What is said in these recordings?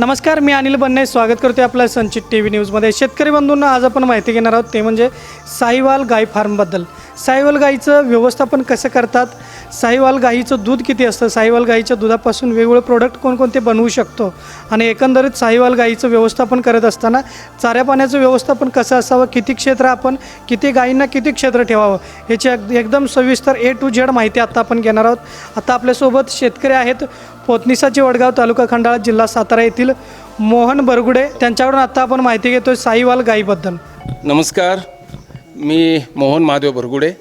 नमस्कार मी अनिल बन्ने. स्वागत करतो आपल्या संचित टी व्ही न्यूजमध्ये. शेतकरी बंधूंना आज आपण माहिती घेणार आहोत ते म्हणजे साहिवाल गाय फार्मबद्दल. साहिवाल गाईचं व्यवस्थापन कसं करतात? साहिवाल गाईचं दूध किती असतं? साहिवाल गाईच्या दुधापासून वेगवेगळे प्रोडक्ट कोणकोणते बनवू शकतो? आणि एकंदरीत साहिवाल गाईचं व्यवस्थापन करत असताना चाऱ्या पाण्याचं व्यवस्थापन कसं असावं? किती क्षेत्र आपण किती गायींना किती क्षेत्र ठेवावं? याची अग- एकदम सविस्तर ए टू झेड माहिती आता आपण घेणार आहोत. आता आपल्यासोबत शेतकरी आहेत पोतनिसाचे वडगाव तालुका खंडाळा जिल्हा सातारा येथील मोहन बरगुडे त्यांच्याकडून आता आपण माहिती घेतो साईवाल गाईबद्दल. नमस्कार. मी मोहन महादेव बरगुडे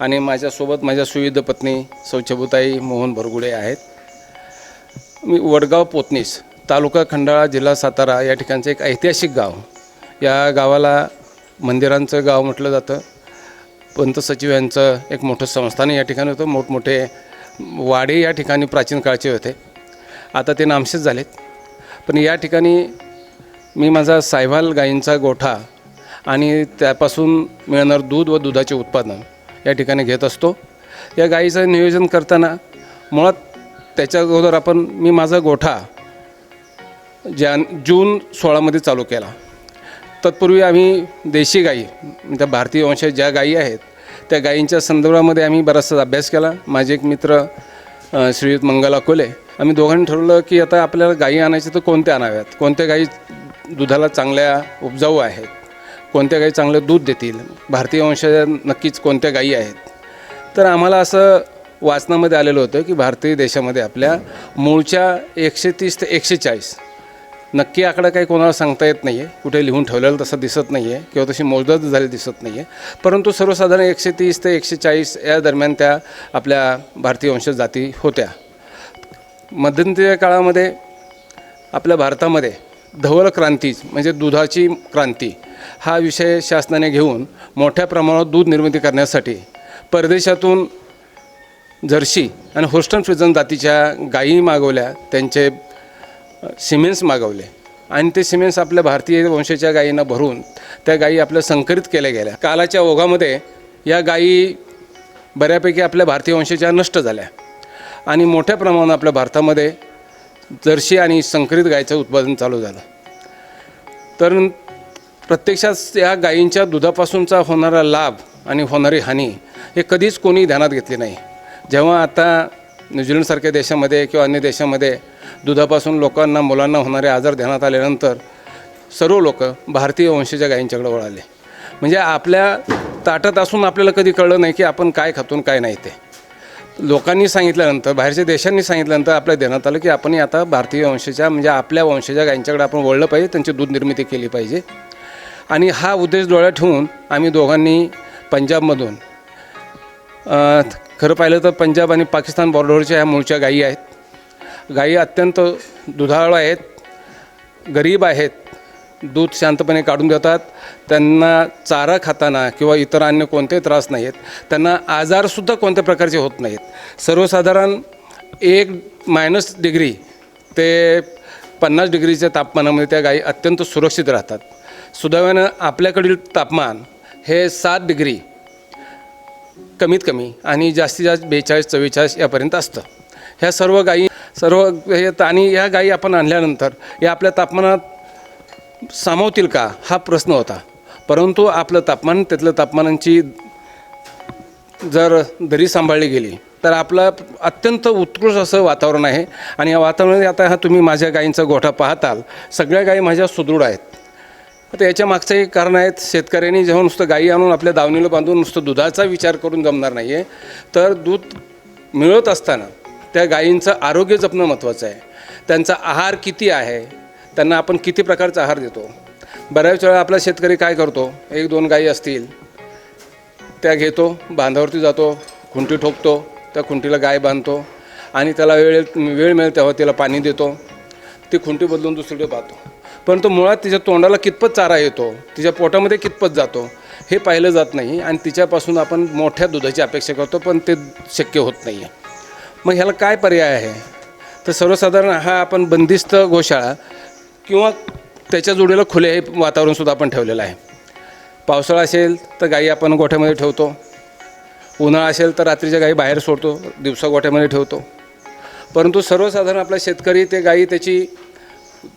आणि माझ्यासोबत माझ्या सुविध पत्नी सौचबुताई मोहन बरगुडे आहेत. मी वडगाव पोतनीस तालुका खंडाळा जिल्हा सातारा या ठिकाणचं एक ऐतिहासिक गाव. या गावाला मंदिरांचं गाव म्हटलं जातं. पंत सचिव यांचं एक मोठं संस्थान या ठिकाणी होतं. मोठमोठे वाडे या ठिकाणी प्राचीन काळचे होते. आता ते नामशेष झालेत. पण या ठिकाणी मी माझा सायवाल गायींचा गोठा आणि त्यापासून मिळणार दूध व दुधाचे उत्पादन या ठिकाणी घेत असतो. या गायीचं नियोजन करताना मुळात त्याच्या अगोदर आपण मी माझा गोठा जान जून सोळामध्ये चालू केला. तत्पूर्वी आम्ही देशी गाई त्या भारतीय वंशात ज्या गायी आहेत त्या गायींच्या संदर्भामध्ये आम्ही बराचसा अभ्यास केला. माझे एक मित्र श्रीयुत मंगल अकोले आम्ही दोघांनी ठरवलं की आता आपल्याला गायी आणायच्या तर कोणत्या आणाव्यात? कोणत्या गायी दुधाला चांगल्या उपजाऊ आहेत? कोणत्या गायी चांगलं दूध देतील? भारतीय वंशाच्या नक्कीच कोणत्या गायी आहेत? तर आम्हाला असं वाचनामध्ये आलेलं होतं की भारतीय देशामध्ये आपल्या मूळच्या एकशे तीस ते एकशे चाळीस नक्की आकडा काही कोणाला सांगता येत नाही आहे कुठे लिहून ठेवलेलं तसं दिसत नाही आहे किंवा तशी मोजदाद झाली दिसत नाही आहे परंतु सर्वसाधारण एकशे तीस ते एकशे चाळीस या दरम्यान त्या आपल्या भारतीय वंशज जाती होत्या. मध्यंतरीय काळामध्ये आपल्या भारतामध्ये धवल क्रांती म्हणजे दुधाची क्रांती हा विषय शासनाने घेऊन मोठ्या प्रमाणात दूध निर्मिती करण्यासाठी परदेशातून जर्शी आणि होस्टन फ्रिजन जातीच्या गायी मागवल्या. त्यांचे सिमेंट्स मागवले. आणि ते सिमेंट्स आपल्या भारतीय वंशाच्या गायींना भरून त्या गायी आपल्या संकरित केल्या गेल्या. कालाच्या ओघामध्ये या गायी बऱ्यापैकी आपल्या भारतीय वंशाच्या नष्ट झाल्या. आणि मोठ्या प्रमाणात आपल्या भारतामध्ये जर्सी आणि संकरित गायीचं उत्पादन चालू झालं. तर प्रत्यक्षात या गायींच्या दुधापासूनचा होणारा लाभ आणि होणारी हानी हे कधीच कोणी ध्यानात घेतली नाही. जेव्हा आता न्यूझीलंडसारख्या देशामध्ये किंवा अन्य देशामध्ये दुधापासून लोकांना मुलांना होणारे आजार ध्यानात आल्यानंतर सर्व लोक भारतीय वंशाच्या गायींच्याकडे वळाले. म्हणजे आपल्या ताटात असून आपल्याला कधी कळलं नाही की आपण काय खातून काय नाही ते. लोकांनी सांगितल्यानंतर बाहेरच्या देशांनी सांगितल्यानंतर आपल्या देण्यात आलं की आपण आता भारतीय वंशाच्या म्हणजे आपल्या वंशाच्या गायींच्याकडे आपण वळलं पाहिजे त्यांची दूध निर्मिती केली पाहिजे. आणि हा उद्देश डोळ्यात ठेवून आम्ही दोघांनी पंजाबमधून खरं पाहिलं तर पंजाब आणि पाकिस्तान बॉर्डरच्या ह्या मूळच्या गायी आहेत. गायी अत्यंत दुधाळू आहेत गरीब आहेत दूध शांतपणे काढून देतात. त्यांना चारा खाताना किंवा इतर अन्य कोणतेही त्रास नाही आहेत त्यांना आजारसुद्धा कोणत्या प्रकारचे होत नाहीत. सर्वसाधारण एक मायनस डिग्री ते पन्नास डिग्रीच्या तापमानामध्ये त्या गायी अत्यंत सुरक्षित राहतात. सुदैवानं आपल्याकडील तापमान हे सात डिग्री कमीत कमी आणि जास्तीत जास्त बेचाळीस चव्वेचाळीस यापर्यंत असतं. ह्या सर्व गायी सर्व हे आणि ह्या गायी आपण आणल्यानंतर या आपल्या तापमानात सामावतील का? हा प्रश्न होता. परंतु आपलं तापमान त्यातलं तापमानांची जर दरी सांभाळली गेली तर आपलं अत्यंत उत्कृष्ट असं वातावरण आहे. आणि या वातावरणात आता हा तुम्ही माझ्या गायींचा गोठा पाहताल. सगळ्या गायी माझ्या सुदृढ आहेत. आता याच्या मागचं एक कारण आहेत. शेतकऱ्यांनी जेव्हा नुसतं गायी आणून आपल्या दावणीला बांधून नुसतं दुधाचा विचार करून जमणार नाही आहे तर दूध मिळत असताना त्या गायींचं आरोग्य जपणं महत्त्वाचं आहे. त्यांचा आहार किती आहे? त्यांना आपण किती प्रकारचा आहार देतो? बऱ्याच वेळा आपला शेतकरी काय करतो? एक दोन गायी असतील त्या घेतो बांधावरती जातो खुंटी ठोकतो त्या खुंटीला गाय बांधतो आणि त्याला वेळ वेळ मिळेल तेव्हा तिला पाणी देतो. ती खुंटी बदलून दुसरीकडे पाहतो परंतु मुळात तिच्या तोंडाला कितपत चारा येतो? तिच्या पोटामध्ये कितपत जातो? हे पाहिलं जात नाही आणि तिच्यापासून आपण मोठ्या दुधाची अपेक्षा करतो पण ते शक्य होत नाही आहे मग ह्याला काय पर्याय आहे? तर सर्वसाधारण हा आपण बंदिस्त गोशाळा किंवा त्याच्या जोडीला खुले हे वातावरणसुद्धा आपण ठेवलेलं आहे. पावसाळा असेल तर गाई आपण गोठ्यामध्ये ठेवतो. उन्हाळा असेल तर रात्रीच्या गाई बाहेर सोडतो दिवसा गोठ्यामध्ये ठेवतो. परंतु सर्वसाधारण आपला शेतकरी ते गाई त्याची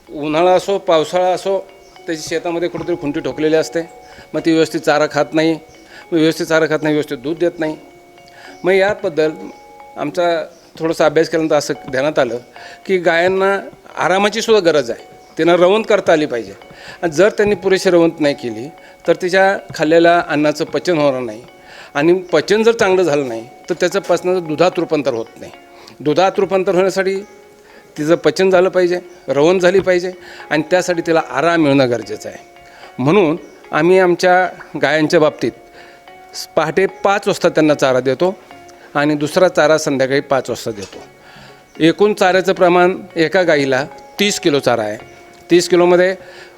उन्हाळा असो पावसाळा असो त्याची शेतामध्ये कुठेतरी खुंटी ठोकलेली असते. मग ती व्यवस्थित चारा खात नाही. मग व्यवस्थित चारा खात नाही व्यवस्थित दूध देत नाही. मग याबद्दल आमचा थोडासा अभ्यास केल्यानंतर असं ध्यानात आलं की गायांना आरामाची सुद्धा गरज आहे. त्यांना रवंत करता आली पाहिजे. आणि जर त्यांनी पुरेशी रवंत नाही केली तर तिच्या खाल्लेल्या अन्नाचं पचन होणार नाही. आणि पचन जर चांगलं झालं नाही तर त्याचं पचनाचं दुधात रूपांतर होत नाही. दुधात रूपांतर होण्यासाठी तिचं पचन झालं पाहिजे रवण झाली पाहिजे आणि त्यासाठी तिला आराम मिळणं गरजेचं आहे. म्हणून आम्ही आमच्या गायांच्या बाबतीत पहाटे पाच वाजता त्यांना चारा देतो. आणि दुसरा चारा संध्याकाळी पाच वाजता देतो. एकूण चाऱ्याचं प्रमाण एका गाईला तीस किलो चारा आहे. तीस किलोमध्ये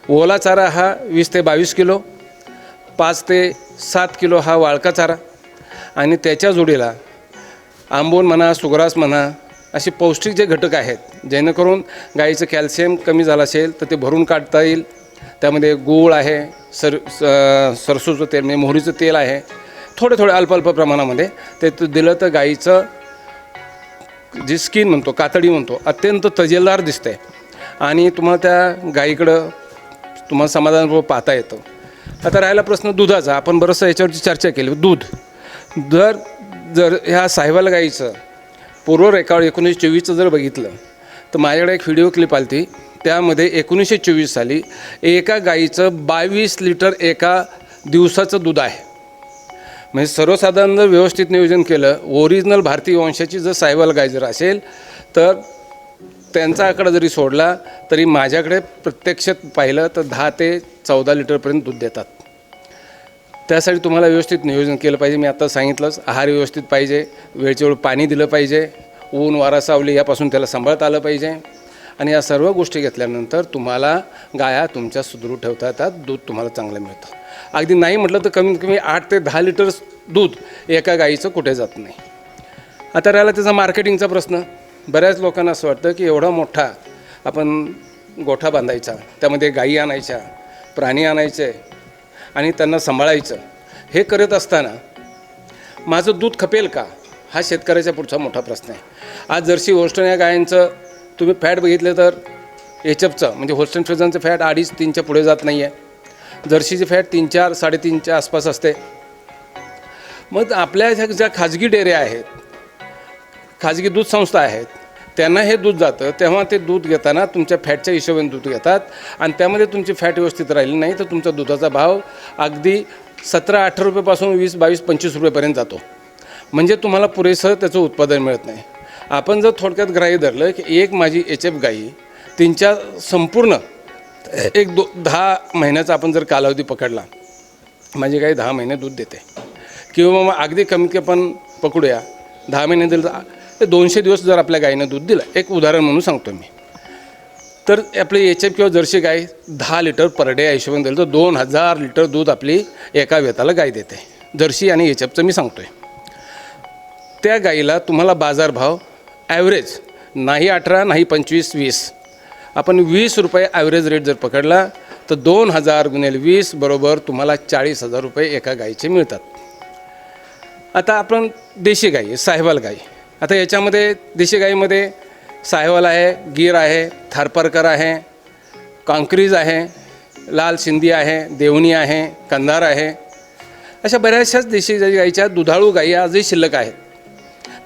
ओला चारा हा वीस ते बावीस किलो पाच ते सात किलो हा वाळका चारा आणि त्याच्या जोडीला आंबोन म्हणा सुग्रास म्हणा असे पौष्टिक जे घटक आहेत जेणेकरून गाईचं कॅल्शियम कमी झालं असेल तर ते भरून काढता येईल. त्यामध्ये गूळ आहे सर स- सरसूचं तेल म्हणजे मोहरीचं तेल आहे थोडे थोडे अल्प अल्प प्रमाणामध्ये ते दिलं तर गाईचं जी स्किन म्हणतो कातडी म्हणतो अत्यंत तजेलदार दिसते. आणि तुम्हाला त्या गाईकडं तुम्हाला समाधानपूर्वक पाहता येतं. आता राहिला प्रश्न दुधाचा. आपण बरंचसं याच्यावरची चर्चा केली. दूध. जर जर ह्या साहेबाला गाईचं पूर्व रेकॉर्ड एकोणीसशे चोवीसचं जर बघितलं तर माझ्याकडे एक व्हिडिओ क्लिप आली ती त्यामध्ये एकोणीसशे चोवीस साली एका गाईचं बावीस लिटर एका दिवसाचं दूध आहे. म्हणजे सर्वसाधारण जर व्यवस्थित नियोजन केलं ओरिजिनल भारतीय वंशाची जर सायबल गाय जर असेल तर त्यांचा आकडा जरी सोडला तरी माझ्याकडे प्रत्यक्षात पाहिलं तर दहा ते चौदा लिटरपर्यंत दूध देतात. त्यासाठी तुम्हाला व्यवस्थित नियोजन केलं पाहिजे. मी आता सांगितलंच आहार व्यवस्थित पाहिजे वेळच्या वेळ पाणी दिलं पाहिजे ऊन वारा सावली यापासून त्याला सांभाळता आलं पाहिजे. आणि या सर्व गोष्टी घेतल्यानंतर तुम्हाला गाया तुमच्या सुदृढ ठेवता येतात दूध तुम्हाला चांगलं मिळतं. अगदी नाही म्हटलं तर कमीत कमी आठ ते दहा लिटर दूध एका गाईचं कुठे जात नाही. आता राहिला त्याचा मार्केटिंगचा प्रश्न. बऱ्याच लोकांना असं वाटतं की एवढा मोठा आपण गोठा बांधायचा त्यामध्ये गायी आणायच्या प्राणी आणायचे आणि त्यांना सांभाळायचं हे करत असताना माझं दूध खपेल का? हा शेतकऱ्याच्या पुढचा मोठा प्रश्न आहे. आज जर्सी होस्टन या गायांचं तुम्ही फॅट बघितलं तर एचपचं म्हणजे होस्टन फ्रिजनचं फॅट अडीच तीनच्या पुढे जात नाही आहे जर्सीची फॅट तीन चार साडेतीनच्या आसपास असते. मग आपल्या ह्या ज्या खाजगी डेऱ्या आहेत खाजगी दूध संस्था आहेत त्यांना हे दूध जातं तेव्हा ते दूध घेताना तुमच्या फॅटच्या हिशोबाने दूध घेतात आणि त्यामध्ये तुमची फॅट व्यवस्थित राहिली नाही तर तुमचा दुधाचा भाव अगदी सतरा अठरा रुपयेपासून वीस बावीस पंचवीस रुपयेपर्यंत जातो. म्हणजे तुम्हाला पुरेसं त्याचं उत्पादन मिळत नाही. आपण जर थोडक्यात ग्राह्य धरलं की एक माझी एच एफ गाई त्यांच्या संपूर्ण एक दो दहा महिन्याचा आपण जर कालावधी पकडला माझी गाई दहा महिने दूध देते. किंवा मग अगदी कमी की पकडूया दहा महिने दिलं तर दोनशे दिवस जर आपल्या गाईनं दूध दिलं एक उदाहरण म्हणून सांगतो मी. तर आपली एच एफ किंवा जर्सी गाय दहा लिटर पर डे हिशोबाने दिलं तर दोन हजार लिटर दूध आपली एका वेताला गाय देते. जर्सी आणि एच एफचं मी सांगतो आहे त्या गाईला तुम्हाला बाजारभाव ॲव्हरेज नाही अठरा नाही पंचवीस वीस. आपण वीस रुपये ॲव्हरेज रेट जर पकडला तर दोन हजार गुणेल वीस बरोबर तुम्हाला चाळीस हजार रुपये एका गाईचे मिळतात. आता आपण देशी गाई साहेवाल गाई. आता याच्यामध्ये देशी गाईमध्ये साहेवाल आहे गीर आहे थारपारकर आहे कांक्रीज आहे लाल सिंधी आहे देवणी आहे कंधार आहे. अशा बऱ्याचशाच देशी गाईच्या दुधाळू गाई आजही शिल्लक आहेत.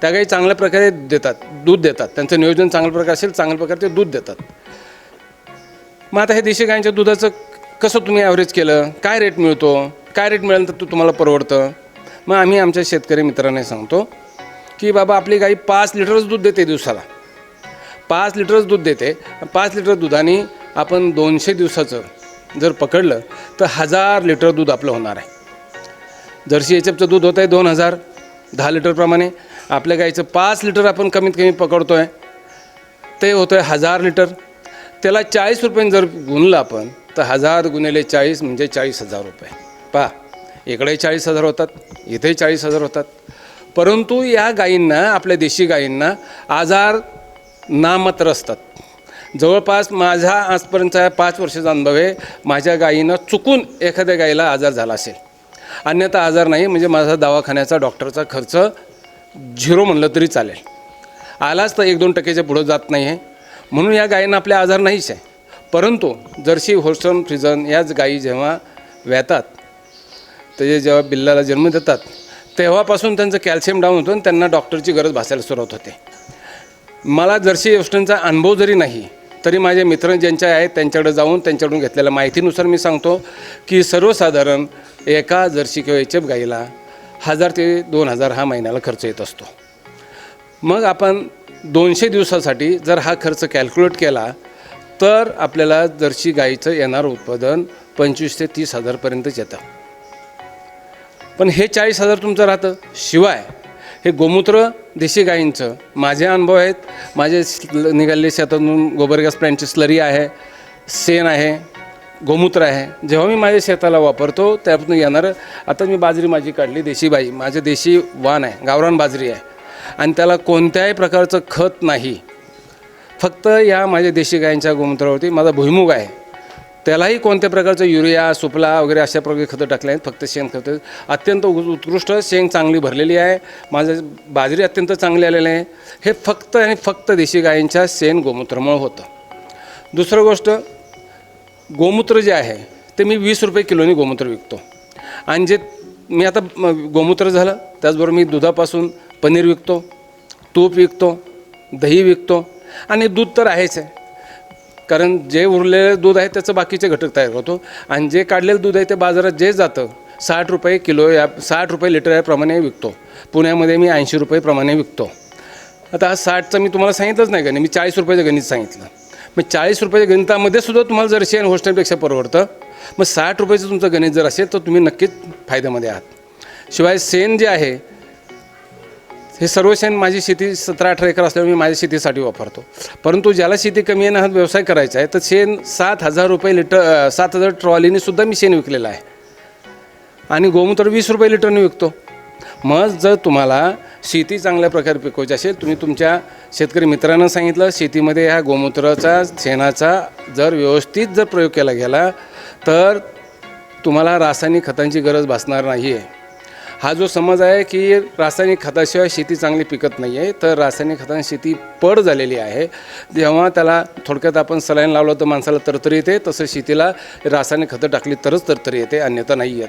त्या गाई चांगल्या प्रकारे देतात दूध देतात. त्यांचं नियोजन चांगल्या प्रकारे असेल चांगल्या प्रकारे ते दूध देतात. मग आता हे देशी गायींच्या दुधाचं कसं तुम्ही ॲव्हरेज केलं? काय रेट मिळतो? काय रेट मिळाल्यानंतर तू तुम्हाला परवडतं? मग आम्ही आमच्या शेतकरी मित्रांना सांगतो की बाबा आपली गाई पाच लिटरच दूध देते दिवसाला. पाच लिटरच दूध देते. पाच लिटर दुधाने आपण दोनशे दिवसाचं जर पकडलं तर हजार लिटर दूध आपलं होणार आहे. जर्सी एचएफचं दूध होतं आहे दोन हजार दहा लिटरप्रमाणे आपल्या गाईचं पाच लिटर आपण कमीत कमी पकडतो आहे ते होतं आहे हजार लिटर. त्याला चाळीस रुपयाने जर गुणलं आपण तर हजार गुणिले चाळीस म्हणजे चाळीस हजार रुपये. पहा इकडे चाळीस हजार होतात इथेही चाळीस हजार होतात. परंतु या गायींना आपल्या देशी गायींना आजार नामात्र असतात. जवळपास माझा आजपर्यंतचा पाच वर्षाचा अनुभव आहे माझ्या गायीनं चुकून एखाद्या गायीला आजार झाला असेल. अन्यथा आजार नाही म्हणजे माझा दवाखान्याचा डॉक्टरचा खर्च झिरो म्हणलं तरी चालेल. आलाच तर एक दोन टक्केच्या पुढं जात नाही आहे म्हणून या गायींना आपले आजार नाहीच आहे. परंतु जर्सी होल्स्टन फ्रिजन याच गायी जेव्हा व्यातात ते जेव्हा बिल्लाला जन्म देतात तेव्हापासून त्यांचं कॅल्शियम डाऊन होतं आणि त्यांना डॉक्टरची गरज भासायला सुरुवात होते. मला जर्सी होस्टनचा अनुभव जरी नाही तरी माझे मित्र ज्यांच्या आहेत त्यांच्याकडे जाऊन त्यांच्याकडून घेतलेल्या माहितीनुसार मी सांगतो की सर्वसाधारण एका जर्सी किंवा एच गाईला हजार ते दोन हजार हा महिन्याला खर्च येत असतो. मग आपण दोनशे दिवसासाठी जर हा खर्च कॅल्क्युलेट केला तर आपल्याला जर्सी गाईचं येणारं उत्पादन पंचवीस ते तीस हजारपर्यंतच येतं. पण हे चाळीस हजार तुमचं राहतं. शिवाय हे गोमूत्र देशी गायींचं माझे अनुभव आहेत. माझे निघालेले शेतातून गोबर गॅस प्लॅन्टची स्लरी आहे शेण आहे गोमूत्र आहे. जेव्हा मी माझ्या शेताला वापरतो त्यापासून येणारं आता मी बाजरी माझी काढली देशी बाई माझे देशी वाण आहे गावरान बाजरी आहे. आणि त्याला कोणत्याही प्रकारचं खत नाही. फक्त या माझ्या देशी गायींच्या गोमूत्रावरती माझा भुईमुग आहे. त्यालाही कोणत्या प्रकारचं युरिया सुपला वगैरे अशा प्रकारे खतं टाकले आहेत फक्त शेणखतं अत्यंत उ- उत्कृष्ट शेंग चांगली भरलेली आहे. माझं बाजरी अत्यंत चांगली आलेली आहे. हे फक्त आणि फक्त देशी गायींच्या शेण गोमूत्रामुळे होतं. दुसरं गोष्ट गोमूत्र जे आहे ते मी वीस रुपये किलोनी गोमूत्र विकतो. आणि जे मी आता गोमूत्र झालं त्याचबरोबर मी दुधापासून पनीर विकतो तूप विकतो दही विकतो आणि दूध तर आहेच आहे. कारण जे उरलेलं दूध आहे त्याचं बाकीचे घटक तयार होतो आणि जे काढलेलं दूध आहे ते बाजारात जे जातं साठ रुपये किलो या साठ रुपये लिटर याप्रमाणे विकतो. पुण्यामध्ये मी ऐंशी रुपये प्रमाणे विकतो. आता हा साठचं मी तुम्हाला सांगितलंच नाही गणित मी चाळीस रुपयाचं गणित सांगितलं. मग चाळीस रुपयाच्या गणितामध्ये सुद्धा तुम्हाला जर शेण होस्टेलपेक्षा परवडतं मग साठ रुपयाचं तुमचं गणित जर असेल तर तुम्ही नक्कीच फायद्यामध्ये आहात. शिवाय शेण जे आहे हे सर्व शेण माझी शेती सतरा अठरा एकर असल्यामुळे मी माझ्या शेतीसाठी वापरतो. परंतु ज्याला शेती कमी आहे ना हा व्यवसाय करायचा आहे तर शेण सात हजार रुपये लिटर सात हजार ट्रॉलीने सुद्धा मी शेण विकलेलं आहे. आणि गोमूत्र वीस रुपये लिटरने विकतो. मग जर तुम्हाला शेती चांगल्या प्रकारे पिकवायची असेल तुम्ही तुमच्या शेतकरी मित्रांना सांगितलं शेतीमध्ये ह्या गोमूत्राचा शेणाचा जर व्यवस्थित जर प्रयोग केला गेला तर तुम्हाला रासायनिक खतांची गरज भासणार नाही आहे हा जो समज आहे की रासायनिक खताशिवाय शेती चांगली पिकत नाही आहे तर रासायनिक खताने शेती पड झालेली आहे. जेव्हा त्याला थोडक्यात आपण सलाईन लावलं तर माणसाला तरतरी येते तसं शेतीला रासायनिक खतं टाकली तरच तरतरी येते अन्यथा नाही येत.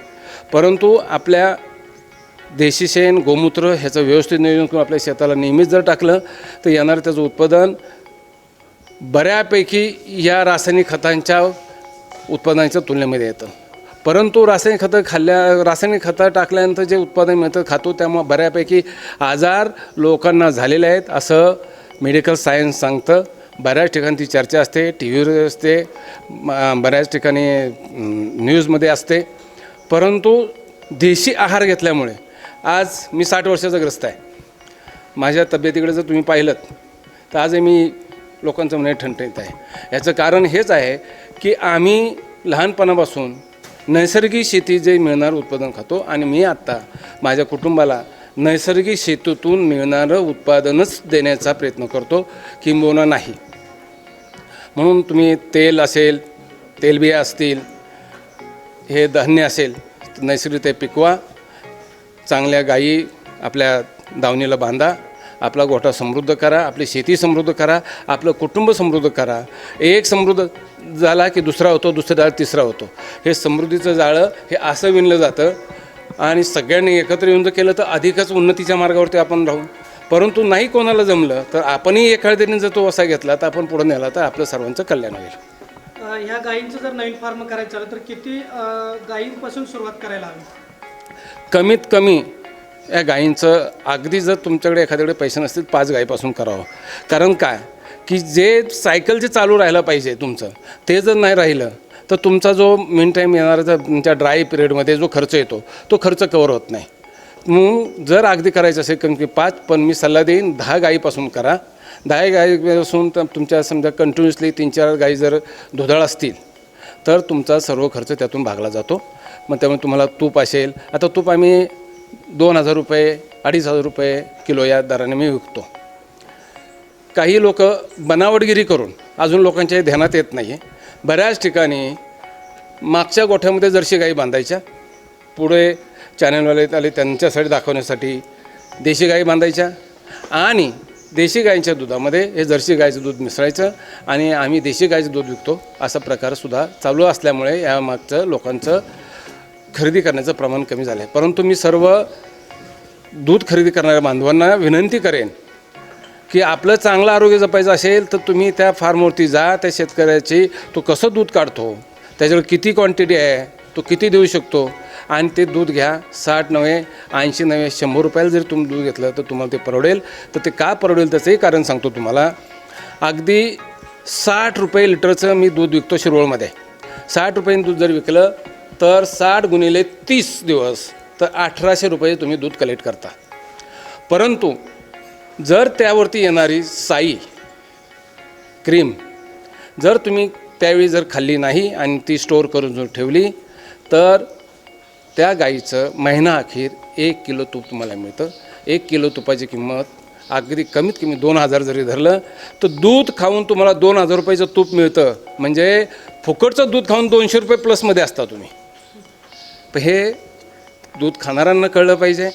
परंतु आपल्या देशी शेण गोमूत्र ह्याचं व्यवस्थित नियोजन करून आपल्या शेताला नेहमीच जर टाकलं तर येणारं त्याचं उत्पादन बऱ्यापैकी या रासायनिक खतांच्या उत्पादनाच्या तुलनेमध्ये येतं. परंतु रासायनिक खतं खाल्ल्या रासायनिक खतं टाकल्यानंतर जे उत्पादन मिळतं खातो त्यामुळे बऱ्यापैकी आजार लोकांना झालेले आहेत असं मेडिकल सायन्स सांगतं. बऱ्याच ठिकाणी ती चर्चा असते टी व्हीवर असते बऱ्याच ठिकाणी न्यूजमध्ये असते. परंतु देशी आहार घेतल्यामुळे आज मी साठ वर्षाचा ग्रस्त आहे. माझ्या तब्येतीकडे जर तुम्ही पाहिलं तर आजही मी लोकांचं म्हणे ठणठणीत आहे. याचं कारण हेच आहे की आम्ही लहानपणापासून नैसर्गिक शेती जे मिळणारं उत्पादन खातो आणि मी आत्ता माझ्या कुटुंबाला नैसर्गिक शेतीतून मिळणारं उत्पादनच देण्याचा प्रयत्न करतो किंबहुना नाही. म्हणून तुम्ही तेल असेल तेलबिया असतील हे धान्य असेल नैसर्गिक ते पिकवा. चांगल्या गायी आपल्या दावणीला बांधा आपला गोठा समृद्ध करा आपली शेती समृद्ध करा आपलं कुटुंब समृद्ध करा. एक समृद्ध झाला की दुसरा होतो दुसरा जाळ तिसरा होतो. हे समृद्धीचं जाळं हे असं विणलं जातं आणि सगळ्यांनी एकत्र येऊन जर केलं तर अधिकच उन्नतीच्या मार्गावरती आपण राहू. परंतु नाही कोणाला जमलं तर आपणही एखाद्याने जर तो वसा घेतला तर आपण पुढे नेला तर आपलं सर्वांचं कल्याण होईल. ह्या गायींचं जर नवीन फार्म करायचं झालं तर किती गायींपासून सुरुवात करायला हवी? कमीत कमी या गायींचं अगदी जर तुमच्याकडे एखाद्याकडे पैसे नसतील पाच गायीपासून करावं. कारण काय? की जे सायकल जे चालू राहिलं पाहिजे तुमचं ते जर नाही राहिलं तर तुमचा जो मेन टाईम येणारा जर तुमच्या ड्राय पिरियडमध्ये जो खर्च येतो तो खर्च कवर होत नाही. मग जर अगदी करायचं असेल कारण की पाच पण मी सल्ला देईन दहा गायीपासून करा. दहा गायीपासून तर तुमच्या समजा कंटिन्युअसली तीन चार गायी जर दुधाळ असतील तर तुमचा सर्व खर्च त्यातून भागला जातो. मग त्यामुळे तुम्हाला तूप असेल. आता तूप आम्ही दोन हजार रुपये अडीच हजार रुपये किलो या दराने मी विकतो. काही लोक बनावटगिरी करून अजून लोकांच्या ध्यानात येत नाही बऱ्याच ठिकाणी मागच्या गोठ्यामध्ये जर्शी गाई बांधायच्या. पुढे चॅनलवाले आले त्यांच्यासाठी दाखवण्यासाठी देशी गाई बांधायच्या. आणि देशी गायींच्या दुधामध्ये हे जर्सी गायचं दूध मिसळायचं आणि आम्ही देशी गायचं दूध विकतो असा प्रकारसुद्धा चालू असल्यामुळे या मागचं लोकांचं खरेदी करण्याचं प्रमाण कमी झालं आहे परंतु मी सर्व दूध खरेदी करणाऱ्या बांधवांना विनंती करेन की आपलं चांगलं आरोग्य जपायचं असेल तर तुम्ही त्या फार्मवरती जा त्या शेतकऱ्याची तो कसं दूध काढतो त्याच्यावर किती क्वांटिटी आहे तो किती देऊ शकतो आणि ते दूध घ्या साठ नव्हे ऐंशी नव्हे शंभर रुपयाला जर तुम्ही दूध घेतलं तर तुम्हाला ते परवडेल. तर ते का परवडेल त्याचंही कारण सांगतो तुम्हाला. अगदी साठ रुपये लिटरचं मी दूध विकतो शिरोळमध्ये. साठ रुपयांनी दूध जर विकलं तर साठ गुणिले तीस दिवस तर अठराशे रुपये तुम्ही दूध कलेक्ट करता. परंतु जर त्यावरती येणारी साई क्रीम जर तुम्ही त्यावेळी जर खाल्ली नाही आणि ती स्टोअर करून जर ठेवली तर त्या गाईचं महिना अखेर एक किलो तूप तुम्हाला मिळतं. एक किलो तुपाची किंमत अगदी कमीत कमी दोन हजार जरी धरलं तर दूध खाऊन तुम्हाला दोन हजार रुपयाचं तूप मिळतं. म्हणजे फुकटचं दूध खाऊन दोनशे रुपये प्लसमध्ये असता तुम्ही. हे दूध खाणाऱ्यांना कळलं पाहिजे.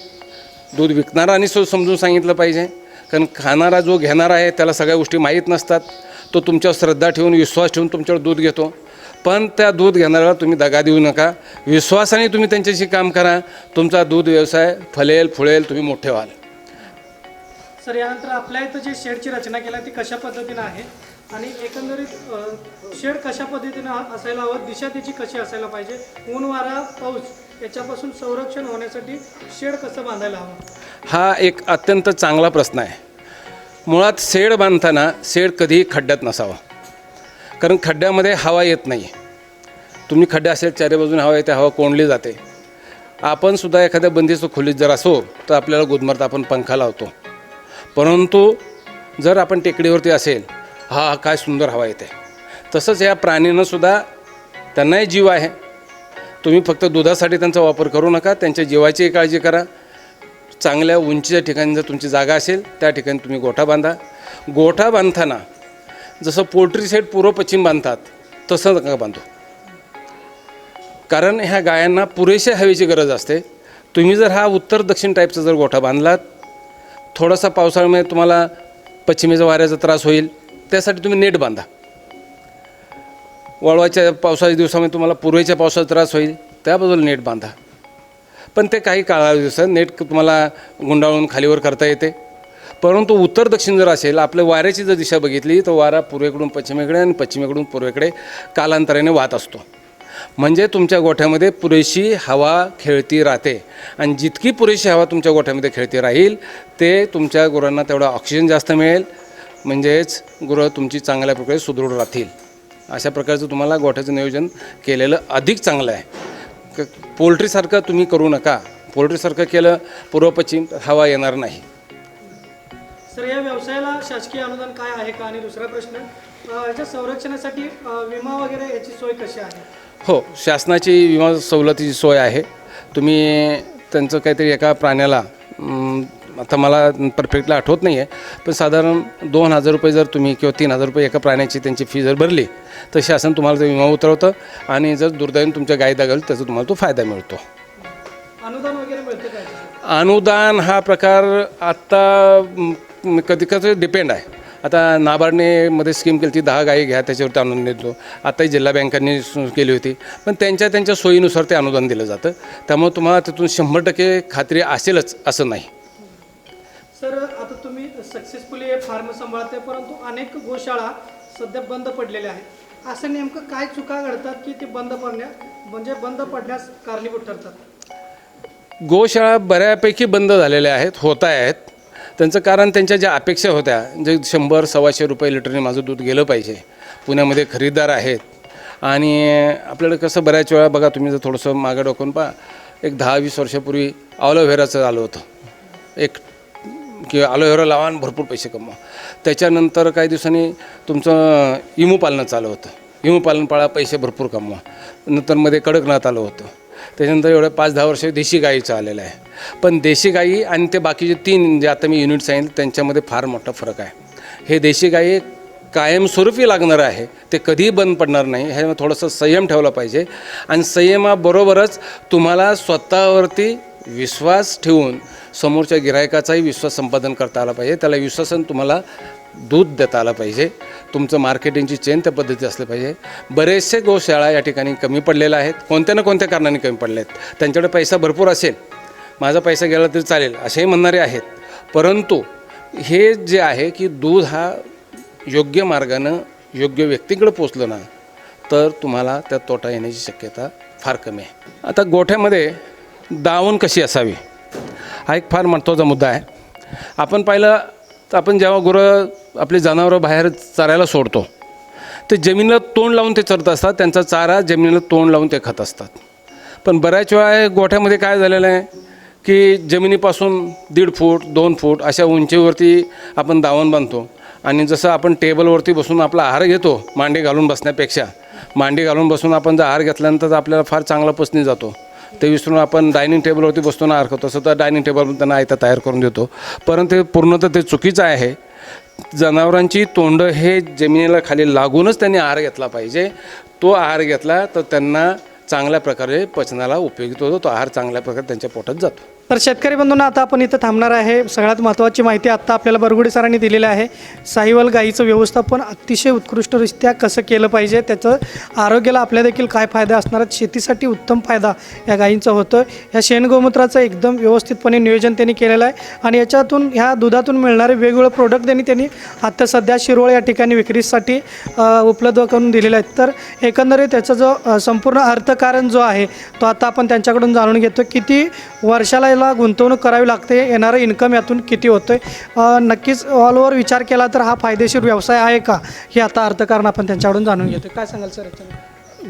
दूध विकणारांनी सो समजून सांगितलं पाहिजे. कारण खाणारा जो घेणारा आहे त्याला सगळ्या गोष्टी माहीत नसतात. तो तुमच्यावर श्रद्धा ठेवून विश्वास ठेवून तुमच्यावर दूध घेतो. पण त्या दूध घेणाऱ्याला तुम्ही दगा देऊ नका. विश्वासाने तुम्ही त्यांच्याशी काम करा. तुमचा दूध व्यवसाय फलेल फुळेल तुम्ही मोठे व्हाल. सर यानंतर आपल्या इथं जे शेडची रचना केली ती कशा पद्धतीनं आहे? आणि एकंदरीत शेड कशा पद्धतीनं असायला हवं दिशा त्याची कशी असायला पाहिजे ऊन वारा पाऊस याच्यापासून संरक्षण होण्यासाठी शेड कसं बांधायला हवं? हा एक अत्यंत चांगला प्रश्न आहे. मुळात शेड बांधताना शेड कधीही खड्ड्यात नसावा. कारण खड्ड्यामध्ये हवा येत नाही. तुम्ही खड्डे असेल चारी बाजूने हवा येते हवा कोंडली जाते. आपण सुद्धा एखाद्या बंदिस्त खोलीत जर असो तर आपल्याला गुदमरता आपण पंखा लावतो. परंतु जर आपण टेकडीवरती असेल हा हा काय सुंदर हवा येते. तसंच या प्राण्यांनासुद्धा त्यांनाही जीव आहे. तुम्ही फक्त दुधासाठी त्यांचा वापर करू नका त्यांच्या जीवाचीही काळजी करा. चांगल्या उंचीच्या ठिकाणी जर तुमची जागा असेल त्या ठिकाणी तुम्ही गोठा बांधा. गोठा बांधताना जसं पोल्ट्री सेट पूर्व पश्चिम बांधतात तसं नका बांधू. कारण ह्या गायांना पुरेशा हवेची गरज असते. तुम्ही जर हा उत्तर दक्षिण टाईपचा जर गोठा बांधलात थोडासा पावसाळ्यामध्ये तुम्हाला पश्चिमेच्या वाऱ्याचा त्रास होईल. त्यासाठी तुम्ही नेट बांधा. वळवाच्या पावसाच्या दिवसामध्ये तुम्हाला पूर्वेच्या पावसाचा त्रास होईल त्याबद्दल नेट बांधा. पण ते काही काळा दिवसात नेट तुम्हाला गुंडाळून खालीवर करता येते. परंतु उत्तर दक्षिण जर असेल आपल्या वाऱ्याची जर दिशा बघितली तर वारा पूर्वेकडून पश्चिमेकडे आणि पश्चिमेकडून पूर्वेकडे कालांतराने वाहत असतो. म्हणजे तुमच्या गोठ्यामध्ये पुरेशी हवा खेळती राहते. आणि जितकी पुरेशी हवा तुमच्या गोठ्यामध्ये खेळती राहील ते तुमच्या गुरांना तेवढा ऑक्सिजन जास्त मिळेल म्हणजेच गुरं तुमची चांगल्या प्रकारे सुदृढ राहतील. अशा प्रकारचं तुम्हाला गोठ्याचं नियोजन केलेलं अधिक चांगलं आहे. क पोल्ट्रीसारखं तुम्ही करू नका. पोल्ट्रीसारखं केलं पूर्व पश्चिम तर हवा येणार नाही. सर या व्यवसायाला शासकीय अनुदान काय आहे का? आणि दुसरा प्रश्न याच्या संरक्षणासाठी विमा वगैरे याची सोय कशी आहे? हो शासनाची विमा सवलतीची सोय आहे. तुम्ही त्यांचं काहीतरी एका प्राण्याला आता मला परफेक्टली आठवत नाही आहे पण साधारण दोन हजार रुपये जर तुम्ही किंवा तीन हजार रुपये एका प्राण्याची त्यांची फी जर भरली तर शासन तुम्हाला ते विमा उतरवतं आणि जर दुर्दैवाने तुमच्या गाय दगाल त्याचा तुम्हाला तो फायदा मिळतो. अनुदान वगैरे मिळतं काय अनुदान हा प्रकार आत्ता कधी कधी डिपेंड आहे. आता नाबार्डने मध्ये स्कीम केली ती दहा गायी घ्या त्याच्यावरती अनुदान देतो. आताही जिल्हा बँकांनी केली होती. पण त्यांच्या त्यांच्या सोयीनुसार ते अनुदान दिलं जातं. त्यामुळे तुम्हाला तिथून शंभर टक्के खात्री असेलच असं नाही. सर आता तुम्ही सक्सेसफुली फार्म सांभाळते परंतु अनेक गोशाळा सध्या बंद पडलेल्या आहेत. असं नेमकं काय चुका घडतात की ते बंद पडण्या म्हणजे बंद पडण्यास कारणीभूत ठरतात? गोशाळा बऱ्यापैकी बंद झालेल्या आहेत होत आहेत. त्यांचं कारण त्यांच्या ज्या अपेक्षा होत्या जे शंभर सव्वाशे रुपये लिटरने माझं दूध गेलं पाहिजे पुण्यामध्ये खरेदीदार आहेत. आणि आपल्याला कसं बऱ्याच वेळा बघा तुम्ही जर थोडंसं मागं डोकून पहा एक दहा वीस वर्षापूर्वी ऑलोव्हेराचं आलं होतं. एक की अलोव्हेरा लावा आणि भरपूर पैसे कमवा. त्याच्यानंतर काही दिवसांनी तुमचं इमू पालनं चालू होतं. इमू पालन पाळा पैसे भरपूर कमवा. नंतर मध्ये कडकनाथ आलं होतं. त्याच्यानंतर एवढं पाच दहा वर्ष देशी गाईचं आलेलं आहे. पण देशी गाई आणि ते बाकीचे तीन जे आता मी युनिट सांगितलं त्यांच्यामध्ये फार मोठा फरक आहे. हे देशी गाई कायमस्वरूपी लागणार आहे. ते कधीही बंद पडणार नाही. हे थोडंसं संयम ठेवला पाहिजे. आणि संयमाबरोबरच तुम्हाला स्वतःवरती विश्वास ठेवून समोरच्या गिरायकाचाही विश्वास संपादन करता आला पाहिजे. त्याला विश्वासन तुम्हाला दूध देता आलं पाहिजे. तुमचं मार्केटिंगची चेन त्या पद्धती असली पाहिजे. बरेचसे गोशाळा या ठिकाणी कमी पडलेल्या आहेत. कोणत्या ना कोणत्या कारणाने कमी पडले आहेत त्यांच्याकडे पैसा भरपूर असेल. माझा पैसा गेला तरी चालेल असेही म्हणणारे आहेत. परंतु हे जे आहे की दूध हा योग्य मार्गानं योग्य व्यक्तीकडे पोचलं ना तर तुम्हाला त्यात तोटा येण्याची शक्यता फार कमी आहे. आता गोठ्यामध्ये दावण कशी असावी? हा एक फार महत्त्वाचा मुद्दा आहे. आपण पाहिलं तर आपण जेव्हा गुरं आपली जनावरं बाहेर चरायला सोडतो ते जमिनीला तोंड लावून ते चरत असतात त्यांचा चारा जमिनीला तोंड लावून ते खात असतात. पण बऱ्याच वेळा गोठ्यामध्ये काय झालेलं आहे की जमिनीपासून दीड फूट दोन फूट अशा उंचीवरती आपण दावण बांधतो आणि जसं आपण टेबलवरती बसून आपला आहार घेतो मांडी घालून बसण्यापेक्षा मांडी घालून बसून आपण जर आहार घेतल्यानंतर आपल्याला फार चांगला पसनी जातो. ते विसरून आपण डायनिंग टेबलवरती बसतो ना आहार करतो तसं तर डायनिंग टेबल त्यांना आयता तयार करून देतो. परंतु ते पूर्णतः ते चुकीचं आहे. जनावरांची तोंडं हे जमिनीला खाली लागूनच त्यांनी आहार घेतला पाहिजे. तो आहार घेतला तर त्यांना चांगल्या प्रकारे पचनाला उपयोगी होतो तो आहार चांगल्या प्रकारे त्यांच्या पोटात जातो. तर शेतकरी बंधूंना आता आपण इथं थांबणार आहे. सगळ्यात महत्त्वाची माहिती आत्ता आपल्याला बरगुडे सरांनी दिलेली आहे. साहिवाल गाईचं व्यवस्थापन अतिशय उत्कृष्टरित्या कसं केलं पाहिजे त्याचं आरोग्याला आपल्या देखील काय फायदा असणार शेतीसाठी उत्तम फायदा या गायींचा होतो. या शेणगोमूत्राचं एकदम व्यवस्थितपणे नियोजन त्यांनी केलेलं आहे. आणि याच्यातून ह्या दुधातून मिळणारे वेगवेगळे प्रोडक्ट त्यांनी त्यांनी आत्ता सध्या शिरोळ या ठिकाणी विक्रीसाठी उपलब्ध करून दिलेले आहेत. तर एकंदरीत त्याचा जो संपूर्ण अर्थकारण जो आहे तो आता आपण त्यांच्याकडून जाणून घेतो. किती वर्षाला आपल्याला गुंतवणूक करावी लागते. येणारं इन्कम यातून किती होतं आहे नक्कीच ऑल ओव्हर विचार केला तर हा फायदेशीर व्यवसाय आहे का? हे आता अर्थकारण आपण त्यांच्याकडून जाणून घेतो काय सांगाल सर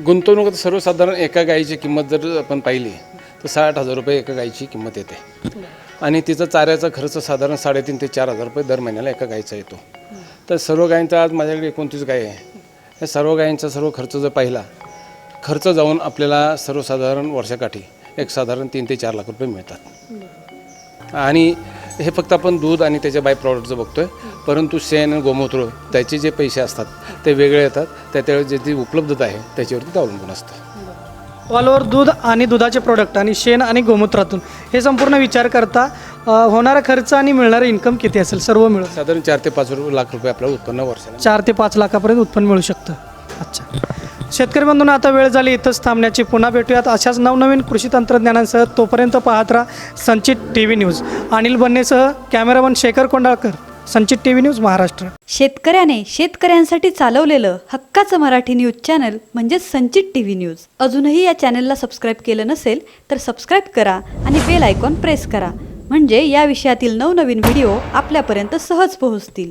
गुंतवणूक सर्वसाधारण एका गाईची किंमत जर आपण पाहिली तर साठ हजार रुपये एका गाईची किंमत येते. आणि तिचा चाऱ्याचा खर्च साधारण साडेतीन ते चार हजार रुपये दर महिन्याला एका गाईचा येतो. तर सर्व गायींचा आज माझ्याकडे एकोणतीस गाय आहे. या सर्व गायींचा सर्व खर्च जर पाहिला खर्च जाऊन आपल्याला सर्वसाधारण वर्षाकाठी एक साधारण तीन ते चार लाख रुपये मिळतात. आणि हे फक्त आपण दूध आणि त्याच्या बाय प्रॉडक्टचं बघतोय. परंतु शेण आणि गोमूत्र त्याचे जे पैसे असतात ते वेगळे येतात. त्या जे ती उपलब्धता आहे त्याच्यावरती ते अवलंबून असतं. ऑल ओव्हर दूध आणि दुधाचे प्रोडक्ट आणि शेण आणि गोमूत्रातून. हे संपूर्ण विचार करता होणारा खर्च आणि मिळणारं इन्कम किती असेल? सर्व मिळून साधारण चार ते पाच लाख रुपये आपलं उत्पन्न वर्षाला चार ते पाच लाखापर्यंत उत्पन्न मिळू शकतं. अच्छा. शेतकरी बंधूंना आता वेळ झाली इथंच थांबण्याची. पुन्हा भेटूयात अशाच नवनवीन कृषी तंत्रज्ञानांसह तोपर्यंत पाहत राहा Sanchit T V news. Anil बन्नेसह cameraman Shekhar Kondalkar Sanchit T V news Maharashtra. शेतकऱ्याने शेतकऱ्यांसाठी चालवलेलं हक्काचं मराठी न्यूज चॅनल म्हणजेच संचित टी व्ही न्यूज. अजूनही या चॅनलला सबस्क्राईब केलं नसेल तर सबस्क्राईब करा आणि बेल आयकॉन प्रेस करा. म्हणजे या विषयातील नवनवीन व्हिडिओ आपल्यापर्यंत सहज पोहोचतील.